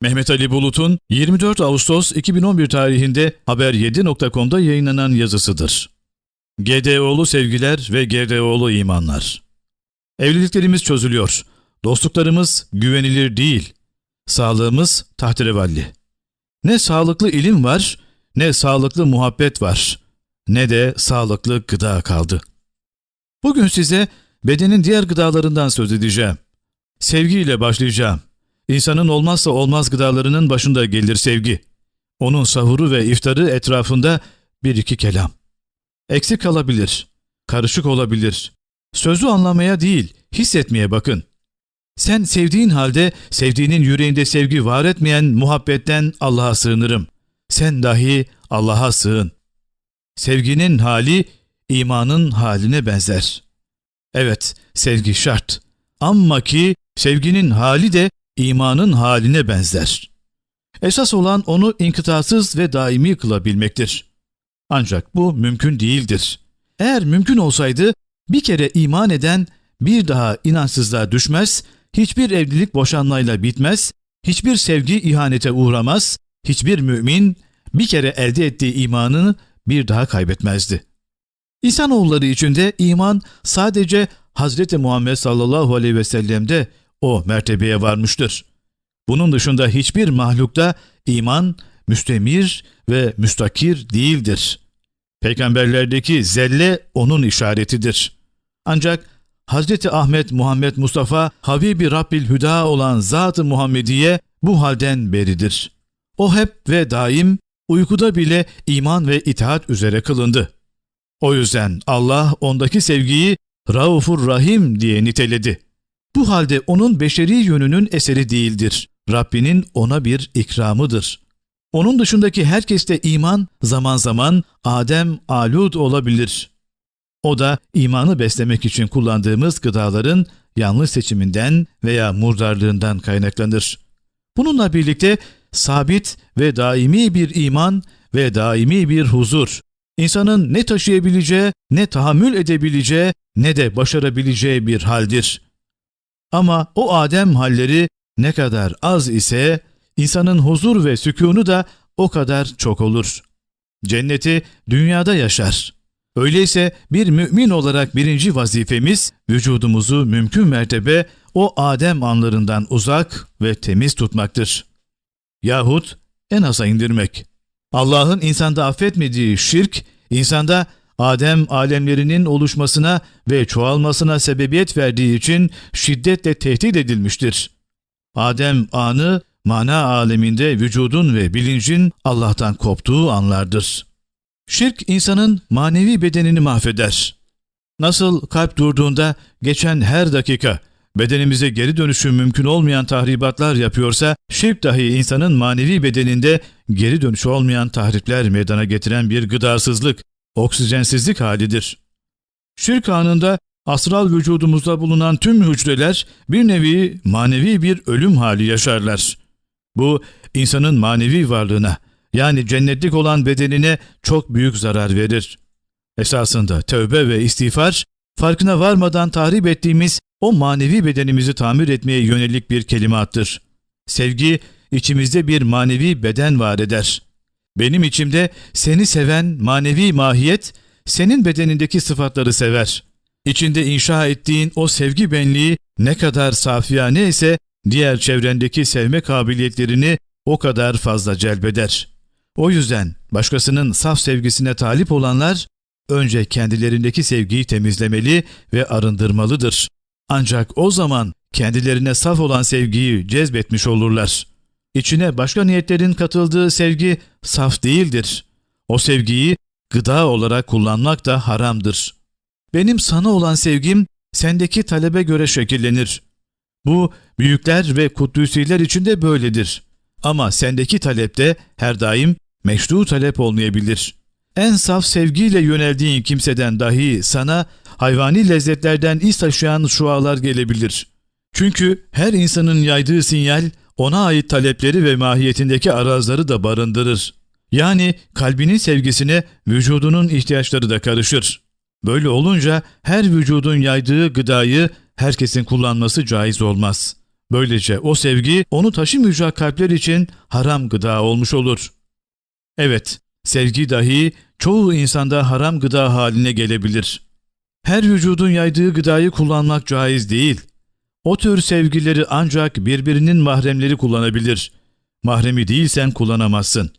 Mehmet Ali Bulut'un 24 Ağustos 2011 tarihinde Haber7.com'da yayınlanan yazısıdır. GDO'lu sevgiler ve GDO'lu imanlar. Evliliklerimiz çözülüyor. Dostluklarımız güvenilir değil. Sağlığımız tahterevalli. Ne sağlıklı ilim var, ne sağlıklı muhabbet var, ne de sağlıklı gıda kaldı. Bugün size bedenin diğer gıdalarından söz edeceğim. Sevgiyle başlayacağım. İnsanın olmazsa olmaz gıdalarının başında gelir sevgi. Onun sahuru ve iftarı etrafında bir iki kelam. Eksik kalabilir, karışık olabilir. Sözü anlamaya değil, hissetmeye bakın. Sen sevdiğin halde sevdiğinin yüreğinde sevgi var etmeyen muhabbetten Allah'a sığınırım. Sen dahi Allah'a sığın. Sevginin hali imanın haline benzer. Evet, sevgi şart. Amma ki sevginin hali de imanın haline benzer. Esas olan onu inkıtasız ve daimi kılabilmektir. Ancak bu mümkün değildir. Eğer mümkün olsaydı bir kere iman eden bir daha inançsızlığa düşmez, hiçbir evlilik boşanmayla bitmez, hiçbir sevgi ihanete uğramaz, hiçbir mümin bir kere elde ettiği imanını bir daha kaybetmezdi. İnsanoğulları içinde iman sadece Hazreti Muhammed sallallahu aleyhi ve sellem'de o mertebeye varmıştır. Bunun dışında hiçbir mahlukta iman müstemir ve müstakir değildir. Peygamberlerdeki zelle onun işaretidir. Ancak Hazreti Ahmet Muhammed Mustafa Habibi Rabbil Hüda olan Zat-ı Muhammediye bu halden beridir. O hep ve daim uykuda bile iman ve itaat üzere kılındı. O yüzden Allah ondaki sevgiyi Raufur Rahim diye niteledi. Bu halde onun beşeri yönünün eseri değildir. Rabbinin ona bir ikramıdır. Onun dışındaki herkeste iman zaman zaman Adem alud olabilir. O da imanı beslemek için kullandığımız gıdaların yanlış seçiminden veya murdarlığından kaynaklanır. Bununla birlikte sabit ve daimi bir iman ve daimi bir huzur, insanın ne taşıyabileceği, ne tahammül edebileceği, ne de başarabileceği bir haldir. Ama o Adem halleri ne kadar az ise insanın huzur ve sükûnu da o kadar çok olur. Cenneti dünyada yaşar. Öyleyse bir mümin olarak birinci vazifemiz vücudumuzu mümkün mertebe o Adem anlarından uzak ve temiz tutmaktır. Yahut en aza indirmek. Allah'ın insanda affetmediği şirk, insanda Adem alemlerinin oluşmasına ve çoğalmasına sebebiyet verdiği için şiddetle tehdit edilmiştir. Adem anı mana aleminde vücudun ve bilincin Allah'tan koptuğu anlardır. Şirk insanın manevi bedenini mahveder. Nasıl kalp durduğunda geçen her dakika bedenimize geri dönüşü mümkün olmayan tahribatlar yapıyorsa, şirk dahi insanın manevi bedeninde geri dönüşü olmayan tahripler meydana getiren bir gıdasızlık, oksijensizlik halidir. Şirk anında astral vücudumuzda bulunan tüm hücreler bir nevi manevi bir ölüm hali yaşarlar. Bu insanın manevi varlığına yani cennetlik olan bedenine çok büyük zarar verir. Esasında tövbe ve istiğfar farkına varmadan tahrip ettiğimiz o manevi bedenimizi tamir etmeye yönelik bir kelimattır. Sevgi içimizde bir manevi beden var eder. Benim içimde seni seven manevi mahiyet senin bedenindeki sıfatları sever. İçinde inşa ettiğin o sevgi benliği ne kadar safiyane ise diğer çevrendeki sevme kabiliyetlerini o kadar fazla celbeder. O yüzden başkasının saf sevgisine talip olanlar önce kendilerindeki sevgiyi temizlemeli ve arındırmalıdır. Ancak o zaman kendilerine saf olan sevgiyi cezbetmiş olurlar. İçine başka niyetlerin katıldığı sevgi saf değildir. O sevgiyi gıda olarak kullanmak da haramdır. Benim sana olan sevgim sendeki talebe göre şekillenir. Bu büyükler ve kudüsiler için de böyledir. Ama sendeki talepte her daim meşru talep olmayabilir. En saf sevgiyle yöneldiğin kimseden dahi sana hayvani lezzetlerden iz taşıyan şualar gelebilir. Çünkü her insanın yaydığı sinyal ona ait talepleri ve mahiyetindeki arazları da barındırır. Yani kalbinin sevgisine vücudunun ihtiyaçları da karışır. Böyle olunca her vücudun yaydığı gıdayı herkesin kullanması caiz olmaz. Böylece o sevgi onu taşımayacak kalpler için haram gıda olmuş olur. Evet, sevgi dahi çoğu insanda haram gıda haline gelebilir. Her vücudun yaydığı gıdayı kullanmak caiz değil. O tür sevgileri ancak birbirinin mahremleri kullanabilir. Mahremi değilsen kullanamazsın.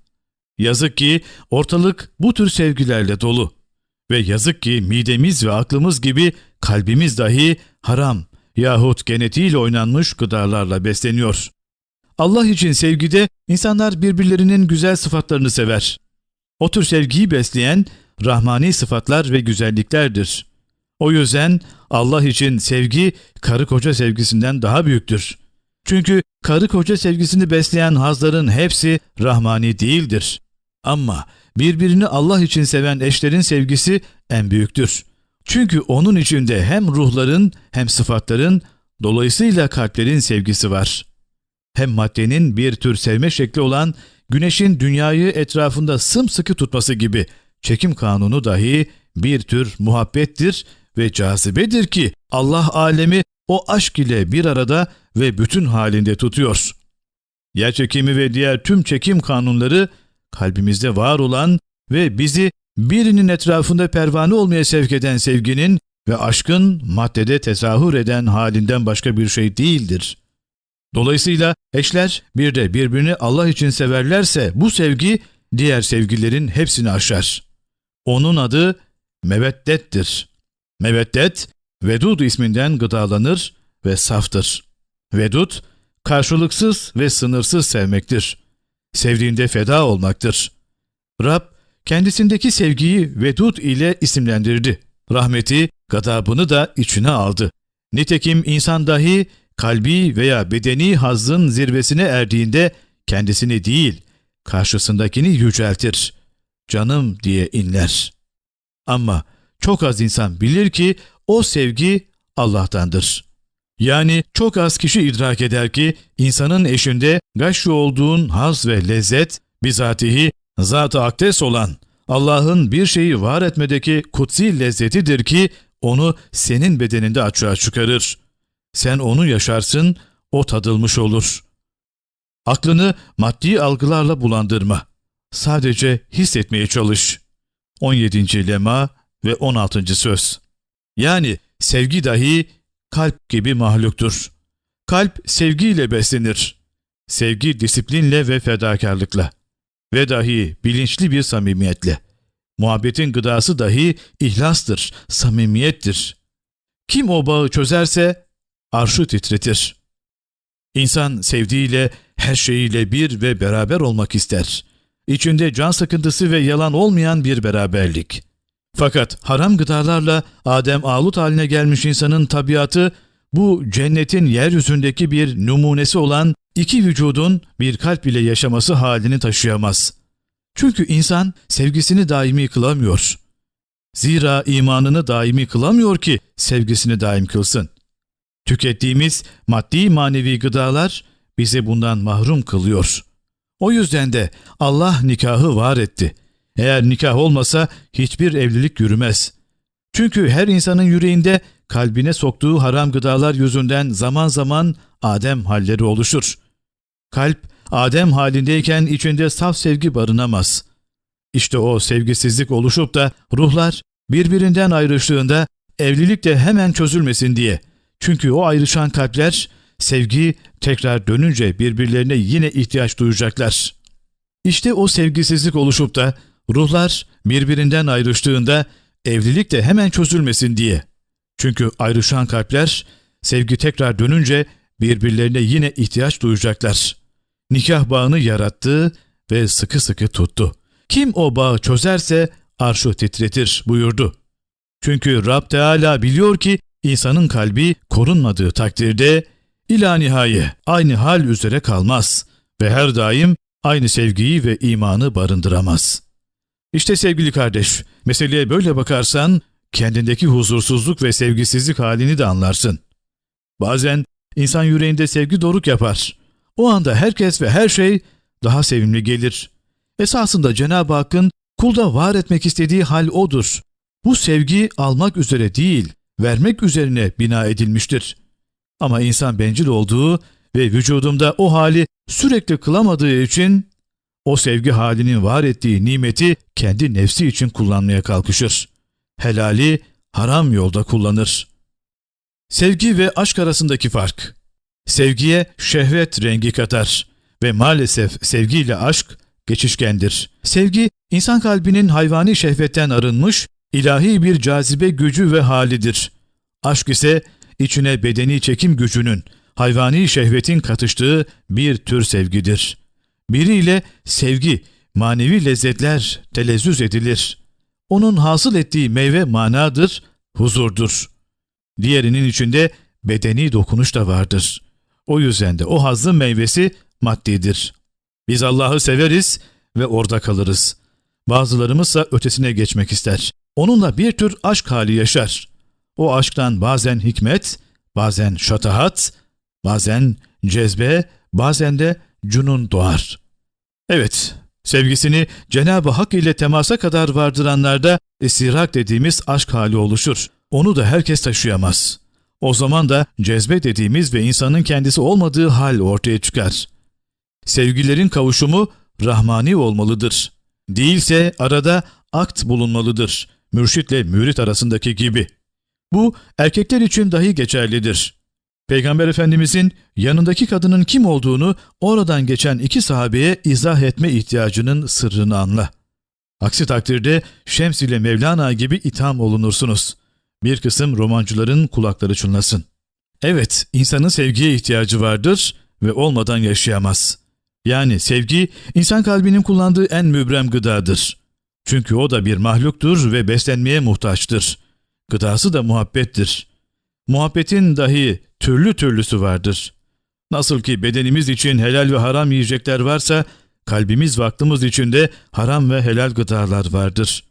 Yazık ki ortalık bu tür sevgilerle dolu. Ve yazık ki midemiz ve aklımız gibi kalbimiz dahi haram yahut genetiğiyle oynanmış gıdalarla besleniyor. Allah için sevgide insanlar birbirlerinin güzel sıfatlarını sever. O tür sevgiyi besleyen rahmani sıfatlar ve güzelliklerdir. O yüzden Allah için sevgi karı koca sevgisinden daha büyüktür. Çünkü karı koca sevgisini besleyen hazların hepsi rahmani değildir. Ama birbirini Allah için seven eşlerin sevgisi en büyüktür. Çünkü onun içinde hem ruhların hem sıfatların dolayısıyla kalplerin sevgisi var. Hem maddenin bir tür sevme şekli olan güneşin dünyayı etrafında sımsıkı tutması gibi çekim kanunu dahi bir tür muhabbettir ve cazibedir ki Allah alemi o aşk ile bir arada ve bütün halinde tutuyor. Yer çekimi ve diğer tüm çekim kanunları kalbimizde var olan ve bizi birinin etrafında pervane olmaya sevk eden sevginin ve aşkın maddede tezahür eden halinden başka bir şey değildir. Dolayısıyla eşler bir de birbirini Allah için severlerse bu sevgi diğer sevgilerin hepsini aşar. Onun adı meveddettir. Meveddet, Vedud isminden gıdalanır ve saftır. Vedud, karşılıksız ve sınırsız sevmektir. Sevdiğinde feda olmaktır. Rab, kendisindeki sevgiyi Vedud ile isimlendirdi. Rahmeti, gadabını da içine aldı. Nitekim insan dahi kalbi veya bedeni hazzın zirvesine erdiğinde kendisini değil, karşısındakini yüceltir. Canım diye inler. Ama çok az insan bilir ki o sevgi Allah'tandır. Yani çok az kişi idrak eder ki insanın eşinde gaşlı olduğun haz ve lezzet bizatihi zat-ı akdes olan Allah'ın bir şeyi var etmedeki kutsi lezzetidir ki onu senin bedeninde açığa çıkarır. Sen onu yaşarsın, o tadılmış olur. Aklını maddi algılarla bulandırma. Sadece hissetmeye çalış. 17. lema ve 16. söz. Yani sevgi dahi kalp gibi mahluktur. Kalp sevgiyle beslenir. Sevgi disiplinle ve fedakarlıkla. Ve dahi bilinçli bir samimiyetle. Muhabbetin gıdası dahi ihlastır, samimiyettir. Kim o bağı çözerse arşı titretir. İnsan sevdiğiyle, her şeyiyle bir ve beraber olmak ister. İçinde can sıkıntısı ve yalan olmayan bir beraberlik. Fakat haram gıdalarla Adem ağlut haline gelmiş insanın tabiatı bu cennetin yeryüzündeki bir numunesi olan iki vücudun bir kalp ile yaşaması halini taşıyamaz. Çünkü insan sevgisini daimi kılamıyor. Zira imanını daimi kılamıyor ki sevgisini daim kılsın. Tükettiğimiz maddi manevi gıdalar bizi bundan mahrum kılıyor. O yüzden de Allah nikahı var etti. Eğer nikah olmasa hiçbir evlilik yürümez. Çünkü her insanın yüreğinde kalbine soktuğu haram gıdalar yüzünden zaman zaman Adem halleri oluşur. Kalp Adem halindeyken içinde saf sevgi barınamaz. İşte o sevgisizlik oluşup da ruhlar birbirinden ayrıştığında evlilik de hemen çözülmesin diye. Çünkü o ayrışan kalpler sevgi tekrar dönünce birbirlerine yine ihtiyaç duyacaklar. İşte o sevgisizlik oluşup da ruhlar birbirinden ayrıştığında evlilik de hemen çözülmesin diye. Çünkü ayrışan kalpler sevgi tekrar dönünce birbirlerine yine ihtiyaç duyacaklar. Nikah bağını yarattı ve sıkı sıkı tuttu. Kim o bağı çözerse arşı titretir buyurdu. Çünkü Rab Teala biliyor ki insanın kalbi korunmadığı takdirde ila nihaye aynı hal üzere kalmaz ve her daim aynı sevgiyi ve imanı barındıramaz. İşte sevgili kardeş, meseleye böyle bakarsan kendindeki huzursuzluk ve sevgisizlik halini de anlarsın. Bazen insan yüreğinde sevgi doruk yapar. O anda herkes ve her şey daha sevimli gelir. Esasında Cenab-ı Hakk'ın kulda var etmek istediği hal odur. Bu sevgi almak üzere değil, vermek üzerine bina edilmiştir. Ama insan bencil olduğu ve vücudumda o hali sürekli kılamadığı için o sevgi halinin var ettiği nimeti kendi nefsi için kullanmaya kalkışır. Helali haram yolda kullanır. Sevgi ve aşk arasındaki fark. Sevgiye şehvet rengi katar ve maalesef sevgiyle aşk geçişkendir. Sevgi, insan kalbinin hayvani şehvetten arınmış, ilahi bir cazibe gücü ve halidir. Aşk ise içine bedeni çekim gücünün, hayvani şehvetin katıştığı bir tür sevgidir. Biriyle sevgi, manevi lezzetler telezzüz edilir. Onun hasıl ettiği meyve manadır, huzurdur. Diğerinin içinde bedeni dokunuş da vardır. O yüzden de o hazzın meyvesi maddidir. Biz Allah'ı severiz ve orada kalırız. Bazılarımızsa ötesine geçmek ister. Onunla bir tür aşk hali yaşar. O aşktan bazen hikmet, bazen şatahat, bazen cezbe, bazen de cunun doğar. Evet, sevgisini Cenab-ı Hak ile temasa kadar vardıranlarda istirak dediğimiz aşk hali oluşur. Onu da herkes taşıyamaz. O zaman da cezbe dediğimiz ve insanın kendisi olmadığı hal ortaya çıkar. Sevgilerin kavuşumu rahmani olmalıdır. Değilse arada akt bulunmalıdır. Mürşitle mürit arasındaki gibi. Bu erkekler için dahi geçerlidir. Peygamber Efendimizin yanındaki kadının kim olduğunu oradan geçen iki sahabeye izah etme ihtiyacının sırrını anla. Aksi takdirde Şems ile Mevlana gibi itham olunursunuz. Bir kısım romancıların kulakları çınlasın. Evet, insanın sevgiye ihtiyacı vardır ve olmadan yaşayamaz. Yani sevgi, insan kalbinin kullandığı en mübrem gıdadır. Çünkü o da bir mahluktur ve beslenmeye muhtaçtır. Gıdası da muhabbettir. Muhabbetin dahi türlü türlüsü vardır. Nasıl ki bedenimiz için helal ve haram yiyecekler varsa, kalbimiz ve aklımız için de haram ve helal gıdalar vardır.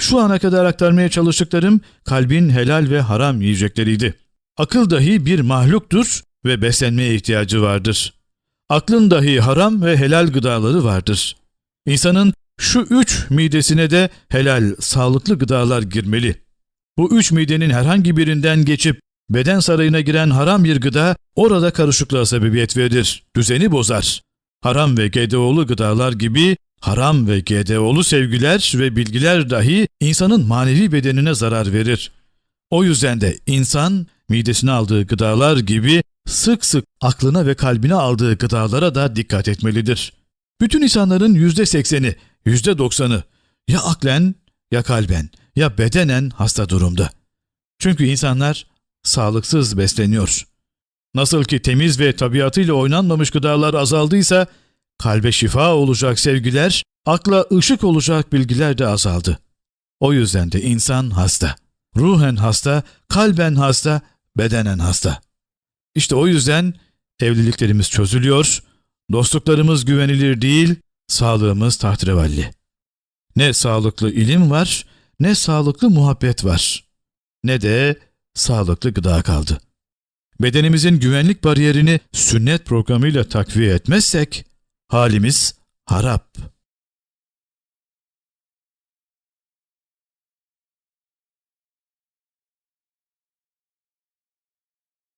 Şu ana kadar aktarmaya çalıştıklarım kalbin helal ve haram yiyecekleriydi. Akıl dahi bir mahluktur ve beslenmeye ihtiyacı vardır. Aklın dahi haram ve helal gıdaları vardır. İnsanın şu üç midesine de helal, sağlıklı gıdalar girmeli. Bu üç midenin herhangi birinden geçip beden sarayına giren haram bir gıda orada karışıklığa sebebiyet verir, düzeni bozar. Haram ve GDO'lu gıdalar gibi haram ve GDO'lu sevgiler ve bilgiler dahi insanın manevi bedenine zarar verir. O yüzden de insan midesine aldığı gıdalar gibi sık sık aklına ve kalbine aldığı gıdalara da dikkat etmelidir. Bütün insanların yüzde sekseni, yüzde doksanı ya aklen ya kalben ya bedenen hasta durumda. Çünkü insanlar sağlıksız besleniyor. Nasıl ki temiz ve tabiatıyla oynanmamış gıdalar azaldıysa, kalbe şifa olacak sevgiler, akla ışık olacak bilgiler de azaldı. O yüzden de insan hasta. Ruhen hasta, kalben hasta, bedenen hasta. İşte o yüzden evliliklerimiz çözülüyor, dostluklarımız güvenilir değil, sağlığımız tahtrevalli. Ne sağlıklı ilim var, ne sağlıklı muhabbet var, ne de sağlıklı gıda kaldı. Bedenimizin güvenlik bariyerini sünnet programıyla takviye etmezsek, halimiz harap.